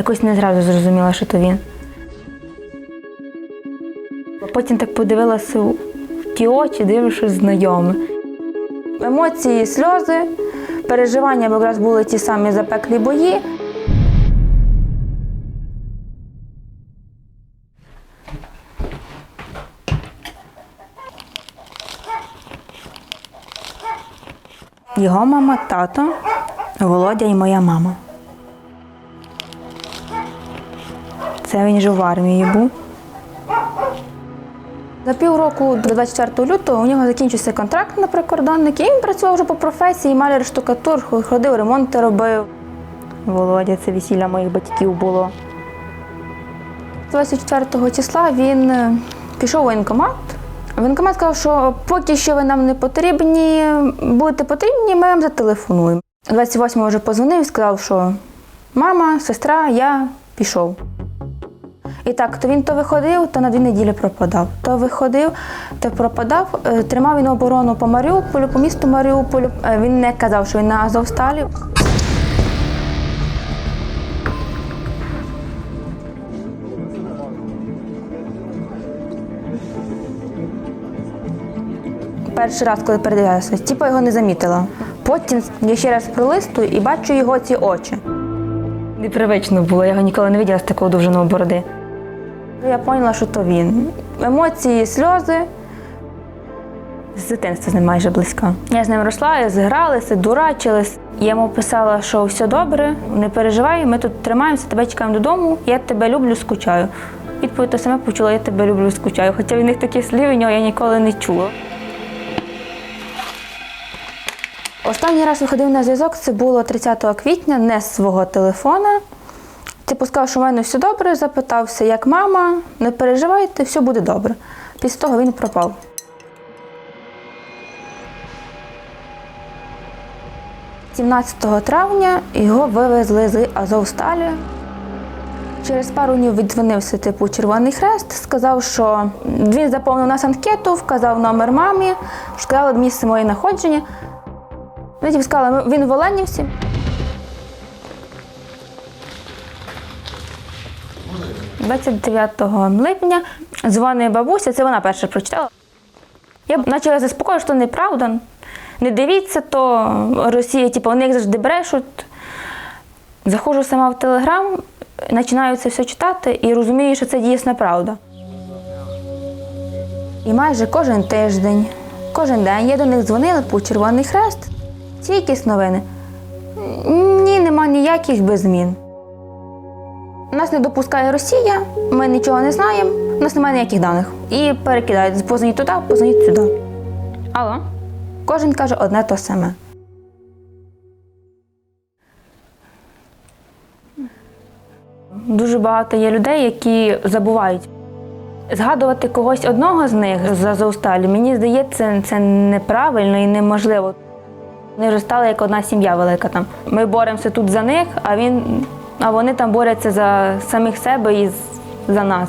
Якось не зразу зрозуміла, що то він. Потім так подивилася в ті очі, дивлюсь, щось знайоме. Емоції, сльози, переживання, бо якраз були ті самі запеклі бої. Його мама, тато, Володя і моя мама. Це він же в армії був. За півроку до 24 лютого у нього закінчився контракт на прикордонники, і він працював вже по професії, маляр штукатур, ходив, ремонти робив. Володя, це весілля моїх батьків було. 24 числа він е, пішов у воєнкомат. Воєнкомат сказав, що поки що ви нам не потрібні, будете потрібні, ми вам зателефонуємо. 28-го вже позвонив і сказав, що мама, сестра, я пішов. І так, то він то виходив, то на дві неділі пропадав. То виходив, то пропадав. Е, Тримав він оборону по Маріуполю, по місту Маріуполю. Е, Він не казав, що він на Азовсталі. Перший раз, коли передивлялася, типу його не замітила. Потім я ще раз пролистую і бачу його ці очі. Непривично було, я його ніколи не бачила з такого довженого бороди. Я поняла, що то він. Емоції, сльози. З дитинства з ним майже близька. Я з ним росла, згралися, дурачились. Я йому писала, що все добре, не переживай, ми тут тримаємося, тебе чекаємо додому, я тебе люблю, скучаю. Відповідь те саме почула, я тебе люблю, скучаю. Хоча від них таких слів у нього я ніколи не чула. Останній раз виходив на зв'язок, це було 30 квітня, не з свого телефона. Типу сказав, що в мене все добре, запитався, як мама, не переживайте, все буде добре. Після того він пропав. – 17 травня його вивезли з Азовсталі. Через пару днів віддзвонився типу Червоний Хрест, сказав, що він заповнив нас анкету, вказав номер мамі, сказали місце моє знаходження. Типу сказали, він в Оленівці. – 29 липня дзвонить бабуся, це вона перша прочитала. Я почала заспокоювати, що неправда. Не дивіться, то Росія, типу, вони завжди брешуть. Заходжу сама в Телеграм, починаю це все читати і розумію, що це дійсна правда. І майже кожен тиждень, кожен день я до них дзвонила по Червоний Хрест. Ці якісь новини. Ні, нема ніяких без змін. Нас не допускає Росія, ми нічого не знаємо, у нас немає ніяких даних. І перекидають, позвоніть туди, позвоніть сюди. Алло? Кожен каже одне то саме. Дуже багато є людей, які забувають. Згадувати когось одного з них з Азовсталі, мені здається, це неправильно і неможливо. Вони вже стали як одна сім'я велика там. Ми боремося тут за них, а він, а вони там борються за самих себе і за нас.